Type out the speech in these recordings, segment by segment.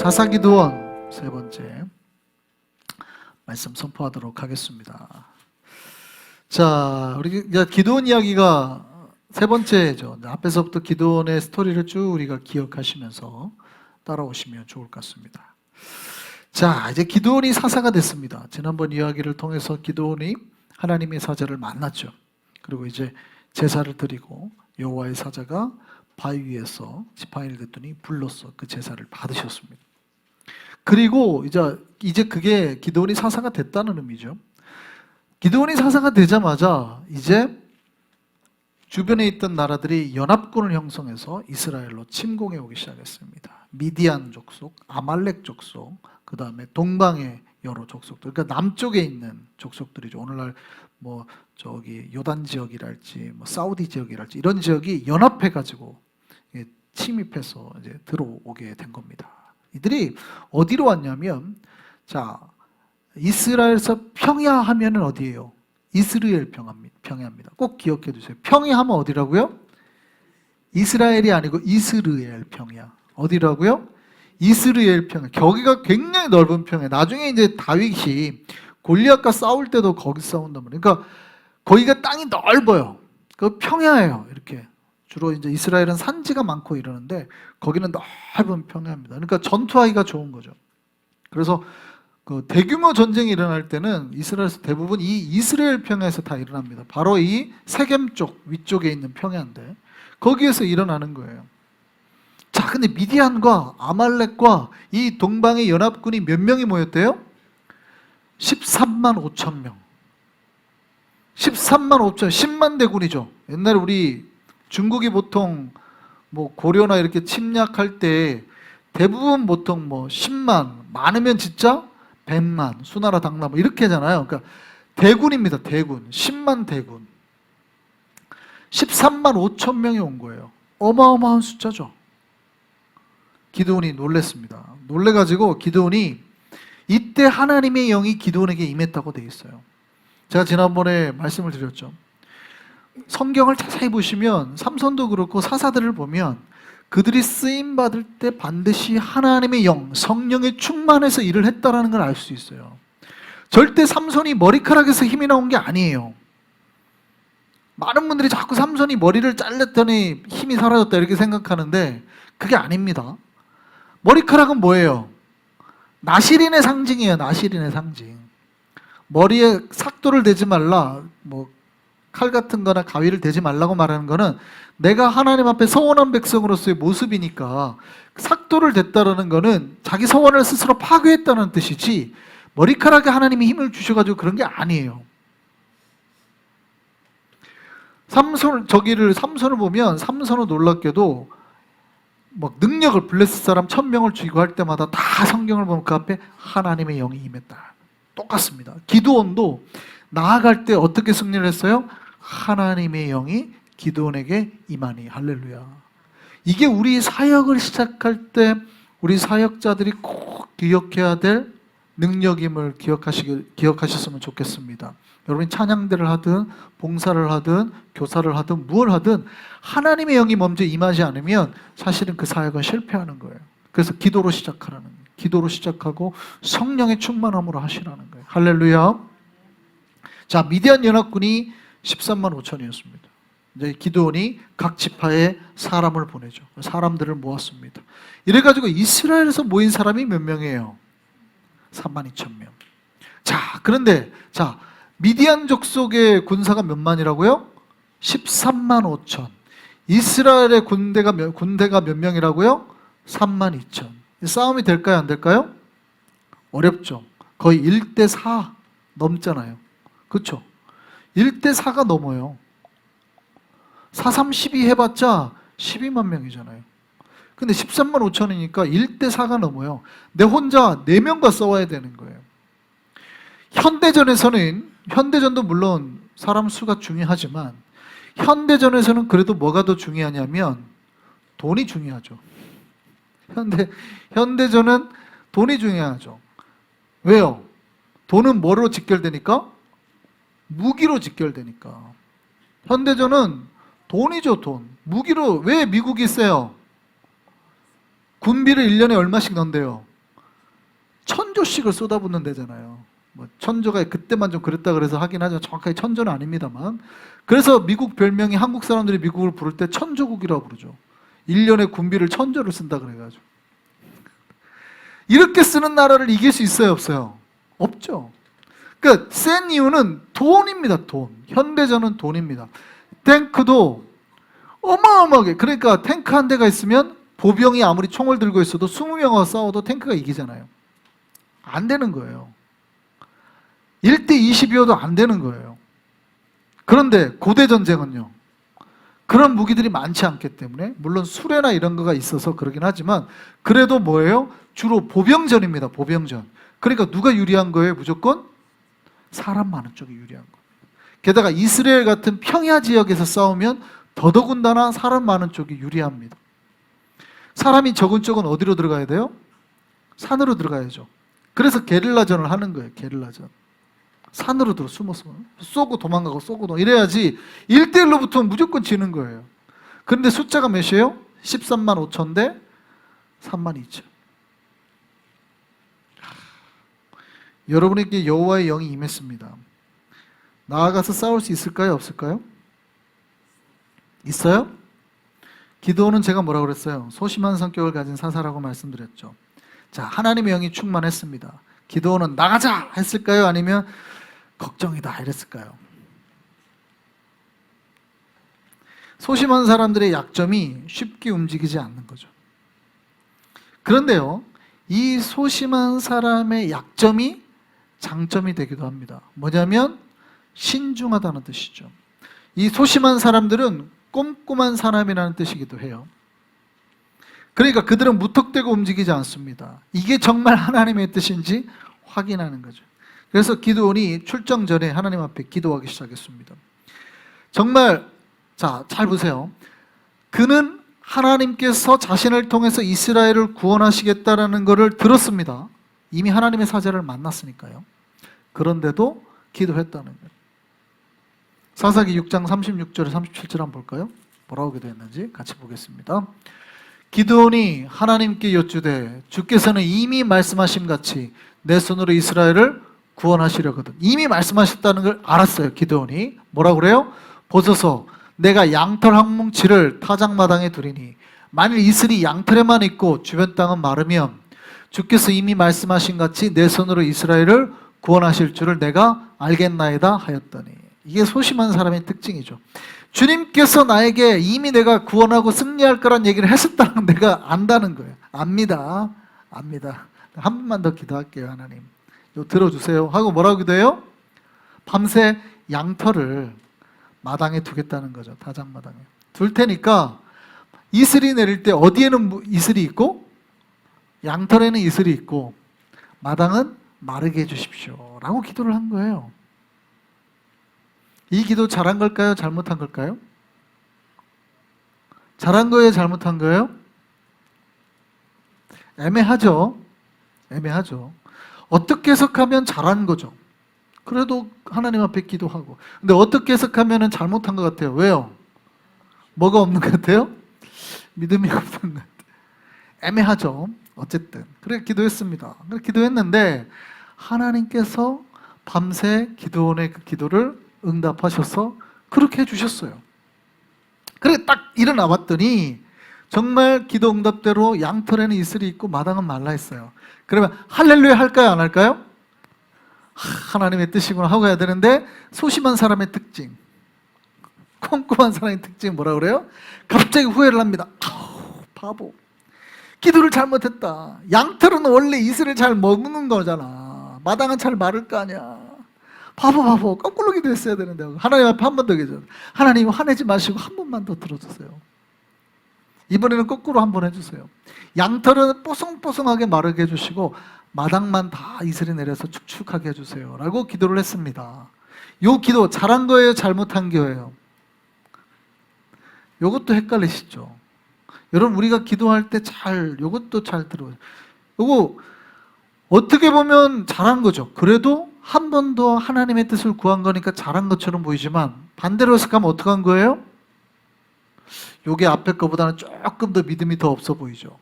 사사기도원 세 번째 말씀 선포하도록 하겠습니다. 자, 우리 기도원 이야기가 세 번째죠. 앞에서부터 기도원의 스토리를 쭉 우리가 기억하시면서 따라오시면 좋을 것 같습니다. 자, 이제 기도원이 사사가 됐습니다. 지난번 이야기를 통해서 기도원이 하나님의 사자를 만났죠. 그리고 이제 제사를 드리고 여호와의 사자가 바위 위에서 지팡이를 댔더니 불로써 그 제사를 받으셨습니다. 그리고 이제 이제 그게 기도원이 사사가 됐다는 의미죠. 기도원이 사사가 되자마자 이제 주변에 있던 나라들이 연합군을 형성해서 이스라엘로 침공해 오기 시작했습니다. 미디안 족속, 아말렉 족속, 그 다음에 동방의 여러 족속들, 그러니까 남쪽에 있는 족속들이죠. 오늘날 뭐 저기 요단 지역이랄지, 뭐 사우디 지역이랄지 이런 지역이 연합해 가지고 침입해서 이제 들어오게 된 겁니다. 이들이 어디로 왔냐면 자 이스라엘에서 평야하면은 어디예요? 이스라엘 평야입니다. 꼭 기억해 두세요. 평야하면 어디라고요? 이스라엘이 아니고 이스라엘 평야. 어디라고요? 이스라엘 평야. 거기가 굉장히 넓은 평야. 나중에 이제 다윗이 골리앗과 싸울 때도 거기 싸운단 말이에요. 그러니까 거기가 땅이 넓어요. 그 평야예요. 이렇게 주로 이제 이스라엘은 산지가 많고 이러는데 거기는 넓은 평야입니다. 그러니까 전투하기가 좋은 거죠. 그래서 그 대규모 전쟁이 일어날 때는 이스라엘에서 대부분 이 이스라엘 평야에서 다 일어납니다. 바로 이 세겜 쪽 위쪽에 있는 평야인데 거기에서 일어나는 거예요. 자, 근데 미디안과 아말렉과 이 동방의 연합군이 몇 명이 모였대요? 13만 5천 명. 13만 5천, 10만 대군이죠. 옛날에 우리 중국이 보통 뭐 고려나 이렇게 침략할 때 대부분 보통 뭐 10만, 많으면 진짜 100만, 수나라 당나 뭐 이렇게 하잖아요. 그러니까 대군입니다. 대군. 10만 대군. 13만 5천 명이 온 거예요. 어마어마한 숫자죠. 기드온이 놀랬습니다. 놀래가지고 기드온이 이때 하나님의 영이 기드온에게 임했다고 돼 있어요. 제가 지난번에 말씀을 드렸죠. 성경을 자세히 보시면 삼손도 그렇고 사사들을 보면 그들이 쓰임 받을 때 반드시 하나님의 영, 성령의 충만해서 일을 했다라는 걸 알 수 있어요. 절대 삼손이 머리카락에서 힘이 나온 게 아니에요. 많은 분들이 자꾸 삼손이 머리를 잘랐더니 힘이 사라졌다 이렇게 생각하는데 그게 아닙니다. 머리카락은 뭐예요? 나시린의 상징이에요. 나시린의 상징. 머리에 삭도를 대지 말라. 뭐 칼 같은 거나 가위를 대지 말라고 말하는 거는 내가 하나님 앞에 서원한 백성으로서의 모습이니까 삭도를 댔다라는 거는 자기 서원을 스스로 파괴했다는 뜻이지 머리카락에 하나님이 힘을 주셔가지고 그런 게 아니에요. 삼손 저기를 삼손을 보면 삼손은 놀랍게도 막 능력을 블레스 사람 천 명을 죽이고 할 때마다 다 성경을 보면 그 앞에 하나님의 영이 임했다. 똑같습니다. 기도원도 나아갈 때 어떻게 승리를 했어요? 하나님의 영이 기도원에게 임하니 할렐루야. 이게 우리 사역을 시작할 때 우리 사역자들이 꼭 기억해야 될 능력임을 기억하시길 기억하셨으면 좋겠습니다. 여러분이 찬양대를 하든 봉사를 하든 교사를 하든 무엇을 하든 하나님의 영이 먼저 임하지 않으면 사실은 그 사역은 실패하는 거예요. 그래서 기도로 시작하라는 거예요. 기도로 시작하고 성령의 충만함으로 하시라는 거예요. 할렐루야. 자, 미디안 연합군이 13만 5천이었습니다. 이제 기도원이 각 지파에 사람을 보내죠. 사람들을 모았습니다. 이래가지고 이스라엘에서 모인 사람이 몇 명이에요? 3만 2천 명. 자, 그런데 자 미디안 족속의 군사가 몇 만이라고요? 13만 5천. 이스라엘의 군대가 몇, 군대가 몇 명이라고요? 3만 2천. 싸움이 될까요? 안 될까요? 어렵죠. 거의 1대 4 넘잖아요. 그렇죠? 1대 4가 넘어요. 4, 3, 12 해봤자 12만 명이잖아요. 근데 13만 5천이니까 1대 4가 넘어요. 내 혼자 4명과 싸워야 되는 거예요. 현대전에서는, 현대전도 물론 사람 수가 중요하지만, 현대전에서는 그래도 뭐가 더 중요하냐면, 돈이 중요하죠. 현대, 현대전은 돈이 중요하죠. 왜요? 돈은 뭐로 직결되니까? 무기로 직결되니까. 현대전은 돈이죠, 돈. 무기로, 왜 미국이 세요? 군비를 1년에 얼마씩 넣는데요? 천조씩을 쏟아붓는 데잖아요. 뭐 천조가 그때만 좀 그랬다 그래서 하긴 하지만 정확하게 천조는 아닙니다만 그래서 미국 별명이 한국 사람들이 미국을 부를 때 천조국이라고 부르죠. 1년에 군비를 천조를 쓴다 그래가지고 이렇게 쓰는 나라를 이길 수 있어요 없어요? 없죠. 그러니까 센 이유는 돈입니다 돈. 현대전은 돈입니다. 탱크도 어마어마하게 그러니까 탱크 한 대가 있으면 보병이 아무리 총을 들고 있어도 20명과 싸워도 탱크가 이기잖아요. 안 되는 거예요. 1대 20이어도 안 되는 거예요. 그런데 고대 전쟁은요. 그런 무기들이 많지 않기 때문에 물론 수레나 이런 거가 있어서 그러긴 하지만 그래도 뭐예요? 주로 보병전입니다. 보병전. 그러니까 누가 유리한 거예요? 무조건 사람 많은 쪽이 유리한 거. 게다가 이스라엘 같은 평야 지역에서 싸우면 더더군다나 사람 많은 쪽이 유리합니다. 사람이 적은 쪽은 어디로 들어가야 돼요? 산으로 들어가야죠. 그래서 게릴라전을 하는 거예요. 게릴라전. 산으로 들어 숨어서 쏘고 도망가고 쏘고 도 이래야지 1대1로 붙으면 무조건 지는 거예요. 그런데 숫자가 몇이에요? 13만 5천 대 3만 2천. 여러분에게 여호와의 영이 임했습니다. 나아가서 싸울 수 있을까요? 없을까요? 있어요? 기도는 제가 뭐라고 그랬어요? 소심한 성격을 가진 사사라고 말씀드렸죠. 자, 하나님의 영이 충만했습니다. 기도는 나가자 했을까요? 아니면 걱정이다 이랬을까요? 소심한 사람들의 약점이 쉽게 움직이지 않는 거죠. 그런데요, 이 소심한 사람의 약점이 장점이 되기도 합니다. 뭐냐면 신중하다는 뜻이죠. 이 소심한 사람들은 꼼꼼한 사람이라는 뜻이기도 해요. 그러니까 그들은 무턱대고 움직이지 않습니다. 이게 정말 하나님의 뜻인지 확인하는 거죠. 그래서 기도원이 출정 전에 하나님 앞에 기도하기 시작했습니다. 정말 자, 잘 보세요. 그는 하나님께서 자신을 통해서 이스라엘을 구원하시겠다라는 것을 들었습니다. 이미 하나님의 사자를 만났으니까요. 그런데도 기도했다는 거예요. 사사기 6장 36절에 37절 한번 볼까요? 뭐라고 기도했는지 같이 보겠습니다. 기드온이 하나님께 여쭈되 주께서는 이미 말씀하신 같이 내 손으로 이스라엘을 구원하시려거든. 이미 말씀하셨다는 걸 알았어요. 기드온이 뭐라고 그래요? 보소서 내가 양털 한 뭉치를 타작마당에 두리니 만일 이슬이 양털에만 있고 주변 땅은 마르면 주께서 이미 말씀하신 같이 내 손으로 이스라엘을 구원하실 줄을 내가 알겠나이다 하였더니 이게 소심한 사람의 특징이죠. 주님께서 나에게 이미 내가 구원하고 승리할 거란 얘기를 했었다는 내가 안다는 거예요. 압니다. 압니다. 한 번만 더 기도할게요, 하나님. 요 들어주세요. 하고 뭐라고 기도해요? 밤새 양털을 마당에 두겠다는 거죠. 다장마당에. 둘 테니까 이슬이 내릴 때 어디에는 무- 이슬이 있고 양털에는 이슬이 있고 마당은 마르게 해주십시오. 라고 기도를 한 거예요. 이 기도 잘한 걸까요? 잘못한 걸까요? 잘한 거예요? 잘못한 거예요? 애매하죠. 애매하죠. 어떻게 해석하면 잘한 거죠. 그래도 하나님 앞에 기도하고. 근데 어떻게 해석하면 잘못한 것 같아요. 왜요? 뭐가 없는 것 같아요? 믿음이 없는 것 같아요. 애매하죠. 어쨌든. 그래 기도했습니다. 그래 기도했는데 하나님께서 밤새 기도원의 그 기도를 응답하셔서 그렇게 해주셨어요. 그래 딱 일어나 봤더니 정말 기도 응답대로 양털에는 이슬이 있고 마당은 말라 있어요. 그러면 할렐루야 할까요? 안 할까요? 하, 하나님의 뜻이구나 하고 해야 되는데 소심한 사람의 특징, 꼼꼼한 사람의 특징 뭐라 그래요? 갑자기 후회를 합니다. 아우, 바보. 기도를 잘못했다. 양털은 원래 이슬을 잘 먹는 거잖아. 마당은 잘 마를 거 아니야. 바보 바보 거꾸로 기도했어야 되는데 하나님 앞에 한 번 더 기도. 하나님 화내지 마시고 한 번만 더 들어주세요. 이번에는 거꾸로 한 번 해주세요. 양털은 뽀송뽀송하게 마르게 해주시고 마당만 다 이슬이 내려서 축축하게 해주세요. 라고 기도를 했습니다. 요 기도 잘한 거예요? 잘못한 거예요? 요것도 헷갈리시죠? 여러분 우리가 기도할 때잘 요것도 잘 들어요. 요거 어떻게 보면 잘한 거죠. 그래도 한 번 더 하나님의 뜻을 구한 거니까 잘한 것처럼 보이지만 반대로 해석하면 어떻게 한 거예요? 요게 앞에 거보다는 조금 더 믿음이 더 없어 보이죠.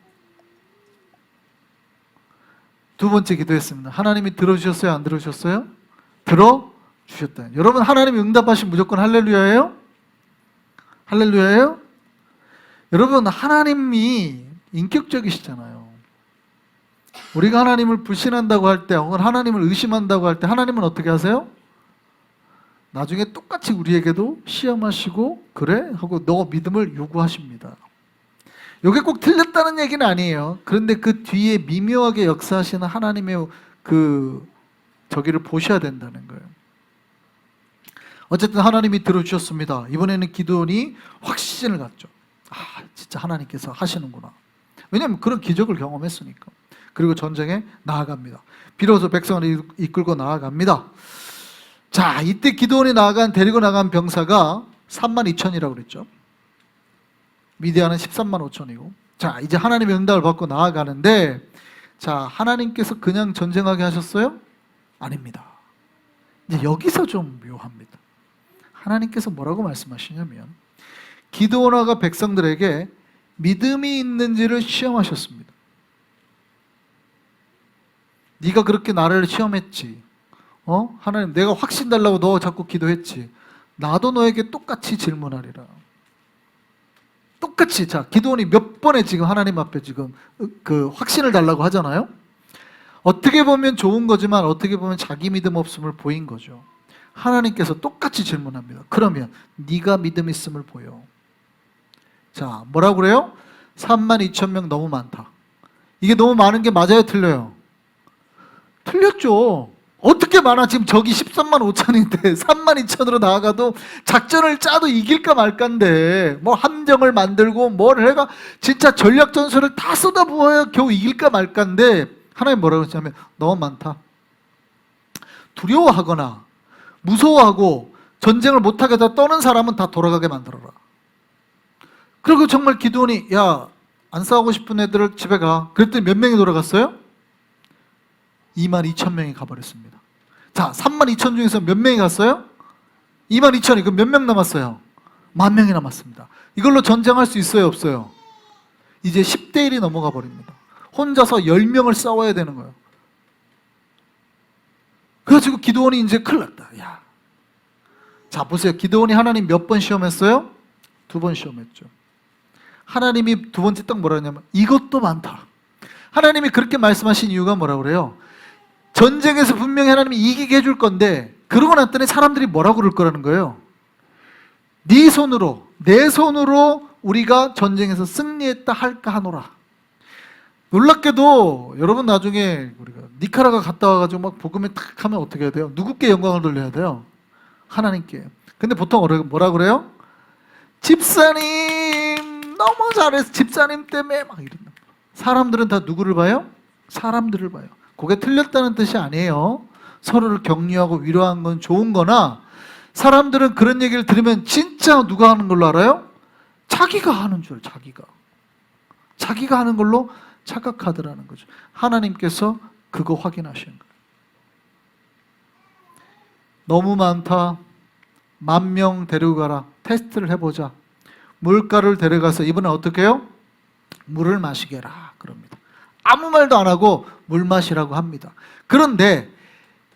두 번째 기도했습니다. 하나님이 들어주셨어요? 안 들어주셨어요? 들어주셨다. 여러분 하나님이 응답하신 무조건 할렐루야예요? 할렐루야예요? 여러분 하나님이 인격적이시잖아요. 우리가 하나님을 불신한다고 할 때, 혹은 하나님을 의심한다고 할 때 하나님은 어떻게 하세요? 나중에 똑같이 우리에게도 시험하시고 그래 하고 너 믿음을 요구하십니다. 이게 꼭 틀렸다는 얘기는 아니에요. 그런데 그 뒤에 미묘하게 역사하시는 하나님의 그 저기를 보셔야 된다는 거예요. 어쨌든 하나님이 들어주셨습니다. 이번에는 기도원이 확신을 갖죠. 하나님께서 하시는구나. 왜냐하면 그런 기적을 경험했으니까. 그리고 전쟁에 나아갑니다. 비로소 백성을 이끌고 나아갑니다. 자, 이때 기도원이 나아간 데리고 나간 병사가 3만 2천이라고 그랬죠. 미디안은 13만 5천이고. 자, 이제 하나님의 응답을 받고 나아가는데 자, 하나님께서 그냥 전쟁하게 하셨어요? 아닙니다. 이제 여기서 좀 묘합니다. 하나님께서 뭐라고 말씀하시냐면 기도원화가 백성들에게 믿음이 있는지를 시험하셨습니다. 네가 그렇게 나를 시험했지. 어? 하나님 내가 확신 달라고 너 자꾸 기도했지. 나도 너에게 똑같이 질문하리라. 똑같이 자 기도원이 몇 번에 지금 하나님 앞에 지금 그 확신을 달라고 하잖아요. 어떻게 보면 좋은 거지만 어떻게 보면 자기 믿음 없음을 보인 거죠. 하나님께서 똑같이 질문합니다. 그러면 네가 믿음 있음을 보여. 자 뭐라고 그래요? 3만 2천 명 너무 많다. 이게 너무 많은 게 맞아요, 틀려요? 틀렸죠. 어떻게 많아? 지금 저기 13만 5천인데 3만 2천으로 나아가도 작전을 짜도 이길까 말까인데 뭐 함정을 만들고 뭘 해가 진짜 전략 전술을 다 쏟아부어야 겨우 이길까 말까인데 하나님 뭐라고 했냐면 너무 많다. 두려워하거나 무서워하고 전쟁을 못하게 다 떠는 사람은 다 돌아가게 만들어라. 그리고 정말 기도원이 야 안 싸우고 싶은 애들을 집에 가. 그랬더니 몇 명이 돌아갔어요? 2만 2천 명이 가버렸습니다. 자, 3만 2천 중에서 몇 명이 갔어요? 2만 2천이 그럼 몇명 남았어요? 만 명이 남았습니다. 이걸로 전쟁할 수 있어요, 없어요? 이제 10대 1이 넘어가 버립니다. 혼자서 10명을 싸워야 되는 거예요. 그래가지고 기도원이 이제 큰일 났다. 야. 자, 보세요. 기도원이 하나님 몇 번 시험했어요? 두 번 시험했죠. 하나님이 두 번째 딱 뭐라 하냐면 이것도 많다. 하나님이 그렇게 말씀하신 이유가 뭐라 그래요? 전쟁에서 분명히 하나님이 이기게 해줄 건데 그러고 났더니 사람들이 뭐라고 그럴 거라는 거예요. 네 손으로 내 손으로 우리가 전쟁에서 승리했다 할까 하노라. 놀랍게도 여러분 나중에 우리가 니카라가 갔다 와가지고 막 복음에 탁 하면 어떻게 해야 돼요? 누구께 영광을 돌려야 돼요? 하나님께. 근데 보통 뭐라 그래요? 집사님 너무 잘해서 집사님 때문에 막 이런다. 사람들은 다 누구를 봐요? 사람들을 봐요. 그게 틀렸다는 뜻이 아니에요. 서로를 격려하고 위로하는 건 좋은 거나 사람들은 그런 얘기를 들으면 진짜 누가 하는 걸로 알아요? 자기가 하는 줄, 자기가. 자기가 하는 걸로 착각하더라는 거죠. 하나님께서 그거 확인하시는 거예요. 너무 많다. 만 명 데리고 가라. 테스트를 해보자. 물가를 데려가서 이번에 어떻게 해요? 물을 마시게 해라. 그럽니다. 아무 말도 안 하고 물 마시라고 합니다. 그런데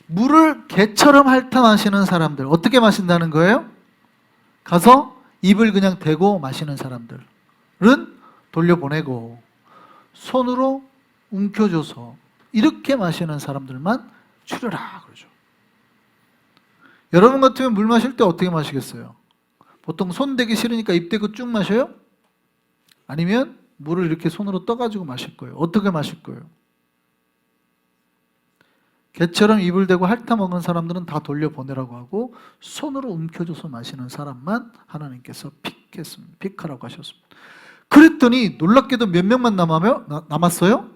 물을 개처럼 핥아 마시는 사람들 어떻게 마신다는 거예요? 가서 입을 그냥 대고 마시는 사람들은 돌려보내고 손으로 움켜줘서 이렇게 마시는 사람들만 줄여라 그러죠. 여러분 같으면 물 마실 때 어떻게 마시겠어요? 보통 손 대기 싫으니까 입 대고 쭉 마셔요? 아니면 물을 이렇게 손으로 떠가지고 마실 거예요. 어떻게 마실 거예요? 개처럼 입을 대고 핥아 먹은 사람들은 다 돌려보내라고 하고 손으로 움켜줘서 마시는 사람만 하나님께서 픽했습니다. 픽하라고 하셨습니다. 그랬더니 놀랍게도 몇 명만 남아요? 남았어요?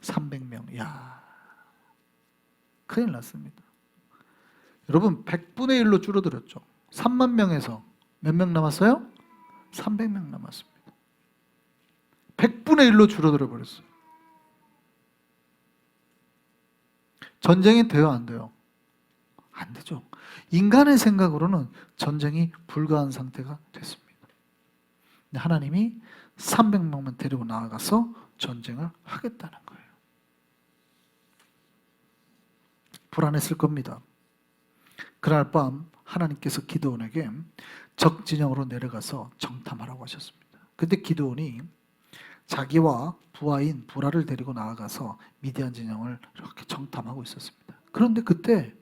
300명. 야 큰일 났습니다. 여러분 100분의 1로 줄어들었죠. 3만 명에서 몇 명 남았어요? 300명 남았습니다. 100분의 1로 줄어들어 버렸어요. 전쟁이 돼요, 안 돼요? 안 되죠. 인간의 생각으로는 전쟁이 불가한 상태가 됐습니다. 하나님이 300명만 데리고 나아가서 전쟁을 하겠다는 거예요. 불안했을 겁니다. 그날 밤 하나님께서 기드온에게 적 진영으로 내려가서 정탐하라고 하셨습니다. 근데 기드온이 자기와 부하인 부라를 데리고 나아가서 미디안 진영을 이렇게 정탐하고 있었습니다. 그런데 그때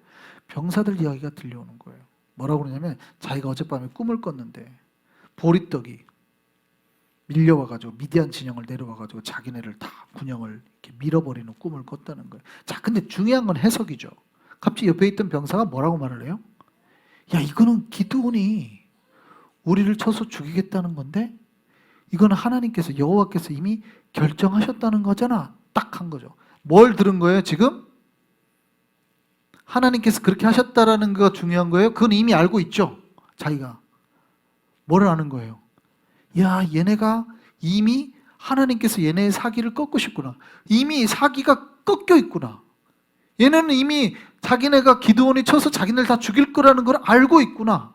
병사들 이야기가 들려오는 거예요. 뭐라고 그러냐면 자기가 어젯밤에 꿈을 꿨는데 보리떡이 밀려와 가지고 미디안 진영을 내려와 가지고 자기네를 다 군영을 이렇게 밀어버리는 꿈을 꿨다는 거예요. 자, 근데 중요한 건 해석이죠. 갑자기 옆에 있던 병사가 뭐라고 말을 해요? 야, 이거는 기드온이 우리를 쳐서 죽이겠다는 건데 이거는 하나님께서 여호와께서 이미 결정하셨다는 거잖아. 딱 한 거죠. 뭘 들은 거예요, 지금? 하나님께서 그렇게 하셨다라는 거 중요한 거예요. 그건 이미 알고 있죠. 자기가 뭐를 아는 거예요? 야, 얘네가 이미 하나님께서 얘네의 사기를 꺾으셨구나. 이미 사기가 꺾여 있구나. 얘네는 이미 자기네가 기도원이 쳐서 자기네를 다 죽일 거라는 걸 알고 있구나.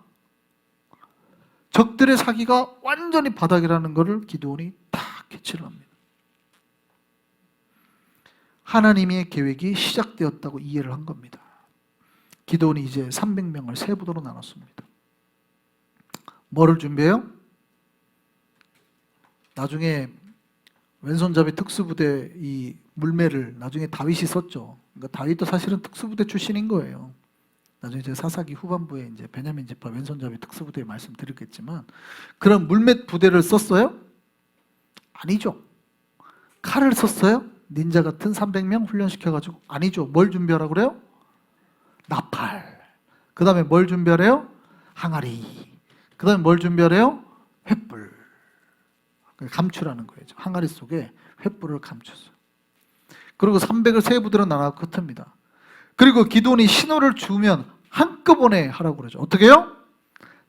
적들의 사기가 완전히 바닥이라는 것을 기도원이 다 캐치를 합니다. 하나님의 계획이 시작되었다고 이해를 한 겁니다. 기도원이 이제 300명을 세 부대로 나눴습니다. 뭐를 준비해요? 나중에 왼손잡이 특수부대 이 물매를 나중에 다윗이 썼죠. 그러니까 다윗도 사실은 특수부대 출신인 거예요. 나중에 제 사사기 후반부에 이제 베냐민 지파 왼손잡이 특수부대 말씀드렸겠지만 그런 물맷 부대를 썼어요? 아니죠. 칼을 썼어요? 닌자 같은 300명 훈련시켜 가지고 아니죠. 뭘 준비하라 그래요? 나팔. 그 다음에 뭘 준비하래요? 항아리. 그 다음에 뭘 준비하래요? 횃불. 감추라는 거예요. 항아리 속에 횃불을 감췄어요. 그리고 300을 세 부대로 나눠 흩습니다. 그리고 기돈이 신호를 주면 한꺼번에 하라고 그러죠. 어떻게 해요?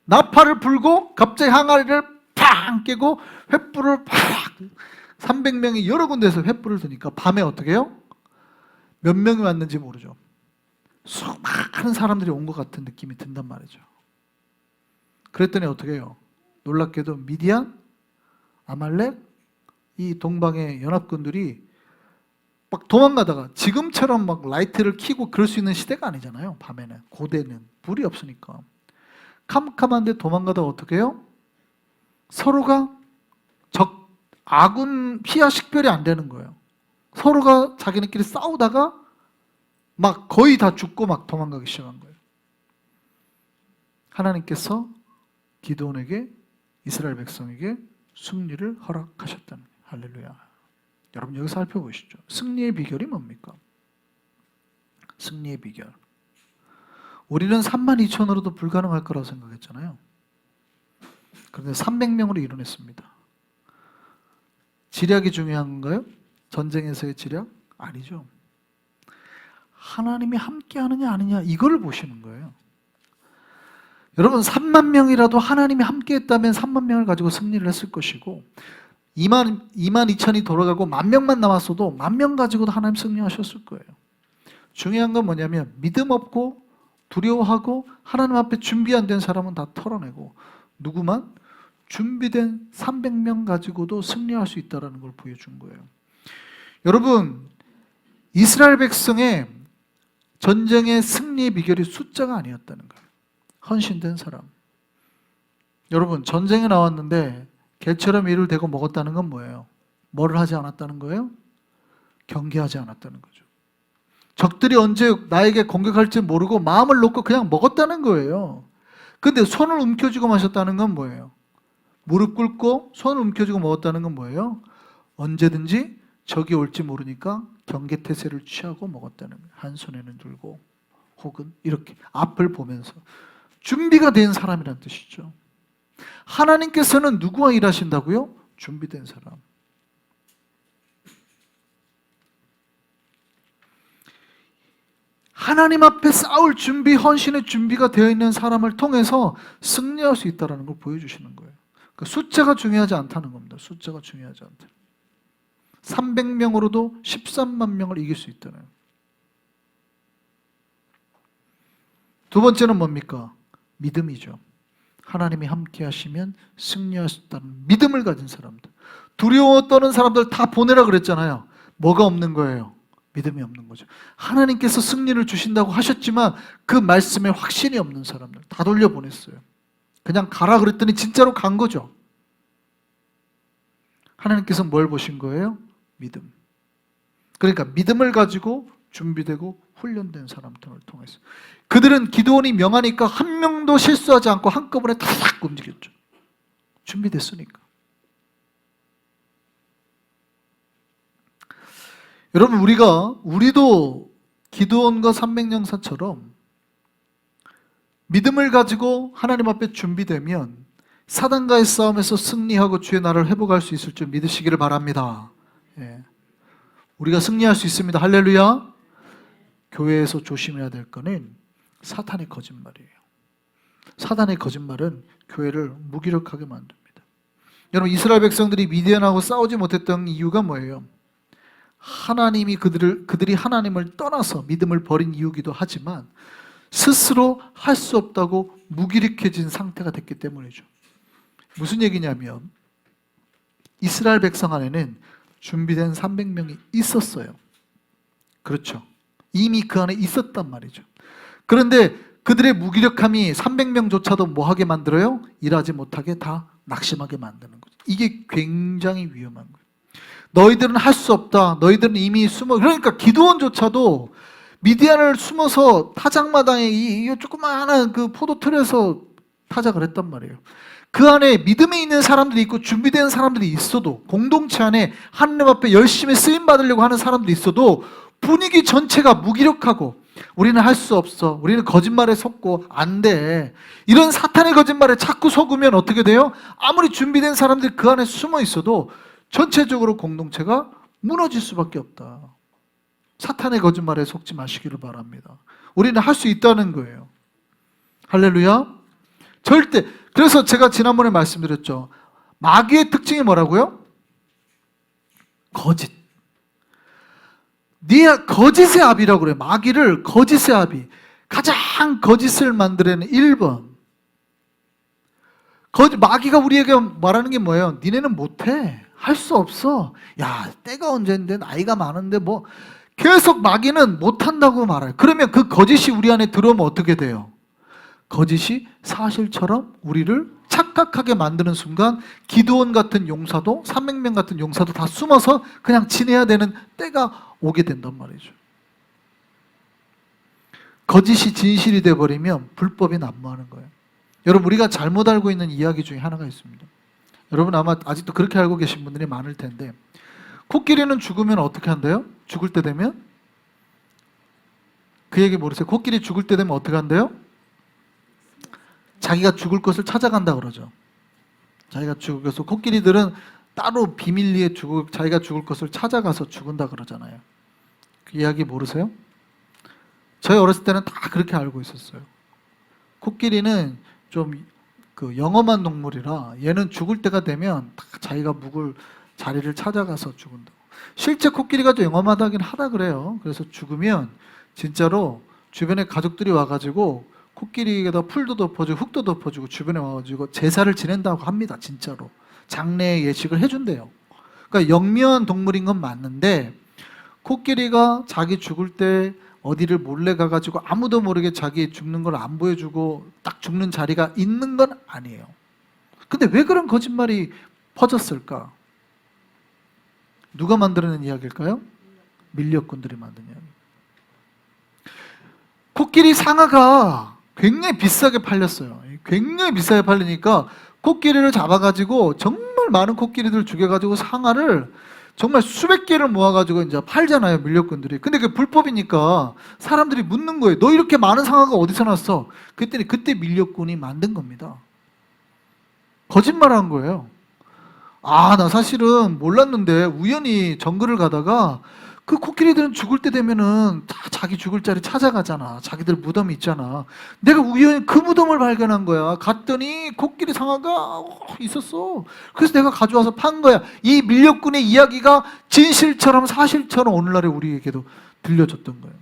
나팔을 불고 갑자기 항아리를 팡 깨고 횃불을 팍 300명이 여러 군데에서 횃불을 드니까 밤에 어떻게 해요? 몇 명이 왔는지 모르죠. 수많은 사람들이 온 것 같은 느낌이 든단 말이죠. 그랬더니 어떻게 해요? 놀랍게도 미디안, 아말렉, 이 동방의 연합군들이 막 도망가다가 지금처럼 막 라이트를 켜고 그럴 수 있는 시대가 아니잖아요. 밤에는 고대는 불이 없으니까 캄캄한데 도망가다가 어떻게 해요? 서로가 적 아군 피하 식별이 안 되는 거예요. 서로가 자기네끼리 싸우다가 막 거의 다 죽고 막 도망가기 시작한 거예요. 하나님께서 기도원에게 이스라엘 백성에게 승리를 허락하셨다는. 할렐루야. 여러분 여기 살펴보시죠. 승리의 비결이 뭡니까? 승리의 비결. 우리는 3만 2천으로도 불가능할 거라고 생각했잖아요. 그런데 300명으로 이뤄냈습니다. 지략이 중요한가요? 전쟁에서의 지략? 아니죠. 하나님이 함께 하느냐 아니냐 이거를 보시는 거예요. 여러분 3만 명이라도 하나님이 함께 했다면 3만 명을 가지고 승리를 했을 것이고 2만 2만 2천이 돌아가고 만 명만 남았어도 만 명 가지고도 하나님 승리하셨을 거예요. 중요한 건 뭐냐면 믿음 없고 두려워하고 하나님 앞에 준비 안 된 사람은 다 털어내고 누구만 준비된 300명 가지고도 승리할 수 있다라는 걸 보여준 거예요. 여러분 이스라엘 백성의 전쟁의 승리의 비결이 숫자가 아니었다는 거예요. 헌신된 사람. 여러분 전쟁에 나왔는데 개처럼 이를 대고 먹었다는 건 뭐예요? 뭐를 하지 않았다는 거예요? 경계하지 않았다는 거죠. 적들이 언제 나에게 공격할지 모르고 마음을 놓고 그냥 먹었다는 거예요. 근데 손을 움켜쥐고 마셨다는 건 뭐예요? 무릎 꿇고 손을 움켜쥐고 먹었다는 건 뭐예요? 언제든지 적이 올지 모르니까 경계 태세를 취하고 먹었다는 거예요. 한 손에는 들고 혹은 이렇게 앞을 보면서 준비가 된 사람이란 뜻이죠. 하나님께서는 누구와 일하신다고요? 준비된 사람. 하나님 앞에 싸울 준비, 헌신의 준비가 되어 있는 사람을 통해서 승리할 수 있다는 걸 보여주시는 거예요. 그 숫자가 중요하지 않다는 겁니다. 숫자가 중요하지 않다. 300명으로도 13만 명을 이길 수 있다는. 두 번째는 뭡니까? 믿음이죠. 하나님이 함께 하시면 있다는 믿음을 가진 사람들. 두려워 떠는 사람들 다 보내라 그랬잖아요. 뭐가 없는 거예요? 믿음이 없는 거죠. 하나님께서 승리를 주신다고 하셨지만 그 말씀에 확신이 없는 사람들 다 돌려보냈어요. 그냥 가라 그랬더니 진짜로 간 거죠. 하나님께서 뭘 보신 거예요? 믿음. 그러니까 믿음을 가지고 준비되고 훈련된 사람들을 통해서 그들은 기도원이 명하니까 한 명도 실수하지 않고 한꺼번에 탁 움직였죠. 준비됐으니까. 여러분 우리가 우리도 기도원과 삼백령사처럼 믿음을 가지고 하나님 앞에 준비되면 사단과의 싸움에서 승리하고 주의 나라를 회복할 수 있을 줄 믿으시기를 바랍니다. 예. 우리가 승리할 수 있습니다. 할렐루야. 교회에서 조심해야 될 거는 사탄의 거짓말이에요. 사단의 거짓말은 교회를 무기력하게 만듭니다. 여러분 이스라엘 백성들이 미디안하고 싸우지 못했던 이유가 뭐예요? 하나님이 그들을 그들이 하나님을 떠나서 믿음을 버린 이유기도 하지만 스스로 할 수 없다고 무기력해진 상태가 됐기 때문이죠. 무슨 얘기냐면 이스라엘 백성 안에는 준비된 300명이 있었어요. 그렇죠. 이미 그 안에 있었단 말이죠. 그런데 그들의 무기력함이 300명조차도 뭐하게 만들어요? 일하지 못하게 다 낙심하게 만드는 거죠. 이게 굉장히 위험한 거예요. 너희들은 할 수 없다. 너희들은 이미 숨어. 그러니까 기도원조차도 미디안을 숨어서 타작마당에 이, 이 조그마한 그 포도 틀에서 타작을 했단 말이에요. 그 안에 믿음이 있는 사람들이 있고 준비된 사람들이 있어도 공동체 안에 하나님 앞에 열심히 쓰임 받으려고 하는 사람들이 있어도 분위기 전체가 무기력하고 우리는 할 수 없어. 우리는 거짓말에 속고 안 돼. 이런 사탄의 거짓말에 자꾸 속으면 어떻게 돼요? 아무리 준비된 사람들이 그 안에 숨어 있어도 전체적으로 공동체가 무너질 수밖에 없다. 사탄의 거짓말에 속지 마시기를 바랍니다. 우리는 할 수 있다는 거예요. 할렐루야. 절대. 그래서 제가 지난번에 말씀드렸죠. 마귀의 특징이 뭐라고요? 거짓. 네 거짓의 압이라고 그래요. 마귀를 거짓의 압이 가장 거짓을 만들어내는 1번. 거짓 마귀가 우리에게 말하는 게 뭐예요? 니네는 못해. 할 수 없어. 야, 때가 언젠데 나이가 많은데 뭐 계속 마귀는 못한다고 말해요. 그러면 그 거짓이 우리 안에 들어오면 어떻게 돼요? 거짓이 사실처럼 우리를 착각하게 만드는 순간 기도원 같은 용사도 300명 같은 용사도 다 숨어서 그냥 지내야 되는 때가 오게 된단 말이죠. 거짓이 진실이 돼 버리면 불법이 난무하는 거예요. 여러분 우리가 잘못 알고 있는 이야기 중에 하나가 있습니다. 여러분 아마 아직도 그렇게 알고 계신 분들이 많을 텐데 코끼리는 죽으면 어떻게 한대요? 죽을 때 되면 그 얘기 모르세요? 코끼리 죽을 때 되면 어떻게 한대요? 자기가 죽을 것을 찾아간다 그러죠. 자기가 죽을 것을 코끼리들은 따로 비밀리에 죽을 자기가 죽을 것을 찾아가서 죽은다 그러잖아요. 그 이야기 모르세요? 저희 어렸을 때는 다 그렇게 알고 있었어요. 코끼리는 좀 그 영험한 동물이라 얘는 죽을 때가 되면 다 자기가 묵을 자리를 찾아가서 죽은다고. 실제 코끼리가 좀 영험하다긴 하다 그래요. 그래서 죽으면 진짜로 주변에 가족들이 와가지고 코끼리에다 풀도 덮어주고 흙도 덮어주고 주변에 와가지고 제사를 지낸다고 합니다. 진짜로 장례 예식을 해준대요. 그러니까 영미한 동물인 건 맞는데 코끼리가 자기 죽을 때 어디를 몰래 가가지고 아무도 모르게 자기 죽는 걸 안 보여주고 딱 죽는 자리가 있는 건 아니에요. 근데 왜 그런 거짓말이 퍼졌을까? 누가 만들어낸 이야기일까요? 밀렵꾼들이 만든 이야기. 코끼리 상아가 굉장히 비싸게 팔렸어요. 굉장히 비싸게 팔리니까 코끼리를 잡아가지고 정말 많은 코끼리들 죽여가지고 상아를 정말 수백 개를 모아가지고 이제 팔잖아요 밀렵꾼들이. 근데 그게 불법이니까 사람들이 묻는 거예요. 너 이렇게 많은 상아가 어디서 났어? 그랬더니 그때 밀렵꾼이 만든 겁니다. 거짓말한 거예요. 아, 나 사실은 몰랐는데 우연히 정글을 가다가 그 코끼리들은 죽을 때 되면은 다 자기 죽을 자리 찾아가잖아. 자기들 무덤이 있잖아. 내가 우연히 그 무덤을 발견한 거야. 갔더니 코끼리 상아가 있었어. 그래서 내가 가져와서 판 거야. 이 밀렵꾼의 이야기가 진실처럼 사실처럼 오늘날에 우리에게도 들려줬던 거예요.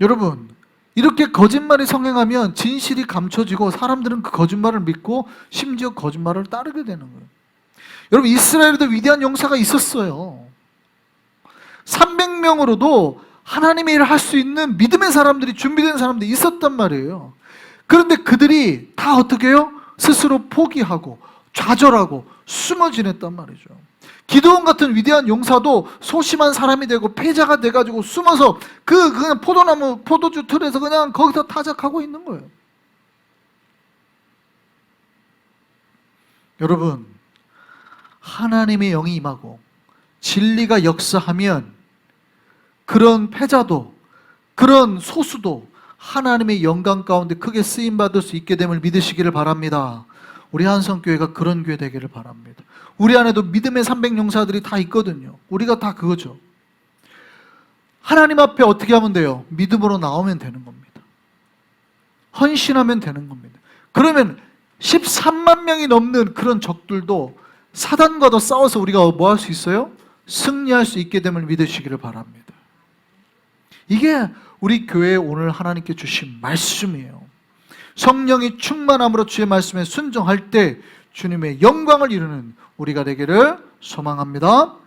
여러분, 이렇게 거짓말이 성행하면 진실이 감춰지고 사람들은 그 거짓말을 믿고 심지어 거짓말을 따르게 되는 거예요. 여러분 이스라엘에도 위대한 용사가 있었어요. 300명으로도 하나님의 일을 할 수 있는 믿음의 사람들이 준비된 사람들이 있었단 말이에요. 그런데 그들이 다 어떻게 해요? 스스로 포기하고 좌절하고 숨어 지냈단 말이죠. 기도원 같은 위대한 용사도 소심한 사람이 되고 패자가 돼가지고 숨어서 그 그냥 포도나무 포도주 틀에서 그냥 거기서 타작하고 있는 거예요. 여러분 하나님의 영이 임하고 진리가 역사하면 그런 패자도 그런 소수도 하나님의 영광 가운데 크게 쓰임 받을 수 있게 됨을 믿으시기를 바랍니다. 우리 한성교회가 그런 교회 되기를 바랍니다. 우리 안에도 믿음의 300용사들이 다 있거든요. 우리가 다 그거죠. 하나님 앞에 어떻게 하면 돼요? 믿음으로 나오면 되는 겁니다. 헌신하면 되는 겁니다. 그러면 13만 명이 넘는 그런 적들도 사단과도 싸워서 우리가 뭐 할 수 있어요? 승리할 수 있게 됨을 믿으시기를 바랍니다. 이게 우리 교회에 오늘 하나님께 주신 말씀이에요. 성령이 충만함으로 주의 말씀에 순종할 때 주님의 영광을 이루는 우리가 되기를 소망합니다.